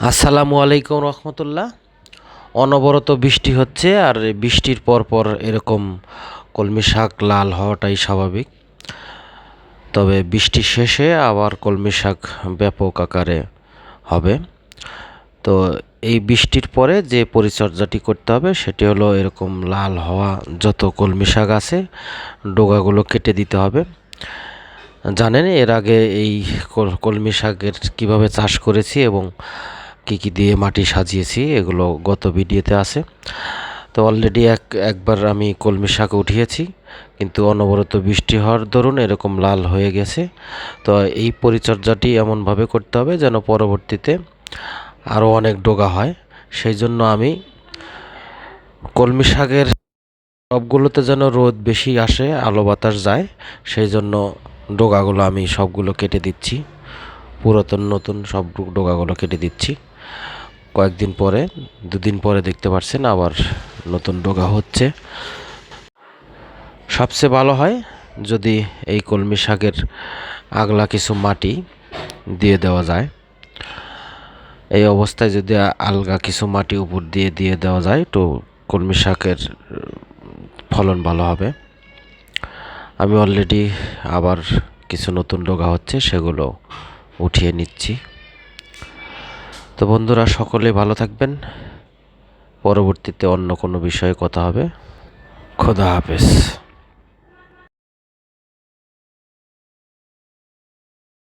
আসসালামু আলাইকুম রহমতুল্লাহ। অনবরত বৃষ্টি হচ্ছে আর বৃষ্টির পর পর এরকম কলমি শাক লাল হওয়াটাই স্বাভাবিক। তবে বৃষ্টি শেষে আবার কলমি শাক ব্যাপক আকারে হবে। তো এই বৃষ্টির পরে যে পরিচর্যাটি করতে হবে সেটি হলো এরকম লাল হওয়া যত কলমি শাক আছে ডোগাগুলো কেটে দিতে হবে। জানেন এর আগে এই কল- কলমি শাকের কীভাবে চাষ করেছি এবং কি কি দিয়ে মাটি সাজিয়েছি, এগুলো গত ভিডিওতে আছে। তো অলরেডি এক, একবার আমি কলমি শাক উঠিয়েছি, কিন্তু অনবরত বৃষ্টি হওয়ার দরুন এরকম লাল হয়ে গেছে। তো এই পরিচর্যাটি এমনভাবে করতে হবে যেন পরবর্তীতে আরও অনেক ডোগা হয়। সেই জন্য আমি কলমি শাকের সবগুলোতে যেন রোদ বেশি আসে, আলো বাতাস যায়, সেই জন্য ডোগাগুলো আমি সবগুলো কেটে দিচ্ছি। পুরাতন, নতুন সব ডোগাগুলো কেটে দিচ্ছি। কয়েকদিন পরে, দুদিন পরে দেখতে পাচ্ছেন আবার নতুন ডোগা হচ্ছে। সবচেয়ে ভালো হয় যদি এই কলমি শাকের আগলা কিছু মাটি দিয়ে দেওয়া যায়। এই অবস্থায় যদি আলগা কিছু মাটি উপর দিয়ে দিয়ে দেওয়া যায়, তো কলমি শাকের ফলন ভালো হবে। আমি অলরেডি আবার কিছু নতুন ডোগা হচ্ছে, সেগুলো উঠিয়ে নিচ্ছি। তো বন্ধুরা সকলে ভালো থাকবেন। পরবর্তীতে অন্য কোনো বিষয়ে কথা হবে। খোদা হাফেজ।